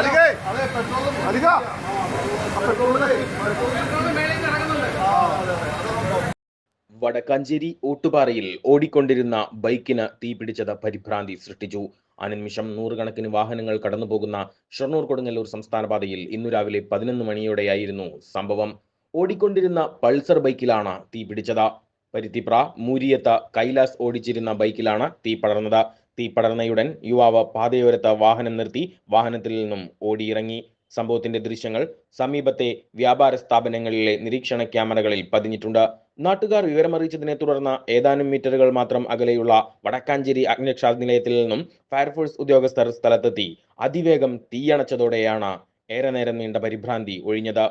അധികേ അധിക പെട്രോളിന് വടക്കാഞ്ചേരി ഓട്ടുപാറയിൽ ഓടിക്കൊണ്ടിരുന്ന ബൈക്കിന് തീപിടിച്ചത് പരിഭ്രാന്തി സൃഷ്ടിച്ചു. അനുനിമിഷം നൂറുകണക്കിന് വാഹനങ്ങൾ കടന്നുപോകുന്ന ഷൊർണൂർ കൊടുങ്ങല്ലൂർ സംസ്ഥാനപാതയിൽ ഇന്നു രാവിലെ പതിനൊന്ന് മണിയോടെയായിരുന്നു സംഭവം. ഓടിക്കൊണ്ടിരുന്ന പൾസർ ബൈക്കിലാണ് തീപിടിച്ചത്. പരുത്തിപ്ര മൂരിയത്ത കൈലാസ് ഓടിച്ചിരുന്ന ബൈക്കിലാണ് തീ പടർന്നത്. തീ പടർന്നയുടൻ യുവാവ് പാതയോരത്ത് വാഹനം നിർത്തി വാഹനത്തിൽ നിന്നും ഓടിയിറങ്ങി. സംഭവത്തിന്റെ ദൃശ്യങ്ങൾ സമീപത്തെ വ്യാപാര സ്ഥാപനങ്ങളിലെ നിരീക്ഷണ ക്യാമറകളിൽ പതിഞ്ഞിട്ടുണ്ട്. നാട്ടുകാർ വിവരമറിയിച്ചതിനെ തുടർന്ന് ഏതാനും മീറ്ററുകൾ മാത്രം അകലെയുള്ള വടക്കാഞ്ചേരി അഗ്നിരക്ഷാ നിലയത്തിൽ നിന്നും ഫയർഫോഴ്സ് ഉദ്യോഗസ്ഥർ സ്ഥലത്തെത്തി. അതിവേഗം തീയണച്ചതോടെയാണ് ഏറെ നേരം നീണ്ട പരിഭ്രാന്തി ഒഴിഞ്ഞത്.